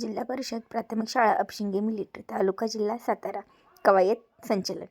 जिल्हा परिषद प्राथमिक शाळा अपशिंगे मिलिटरी तालुका जिल्हा सातारा कवायत संचलन.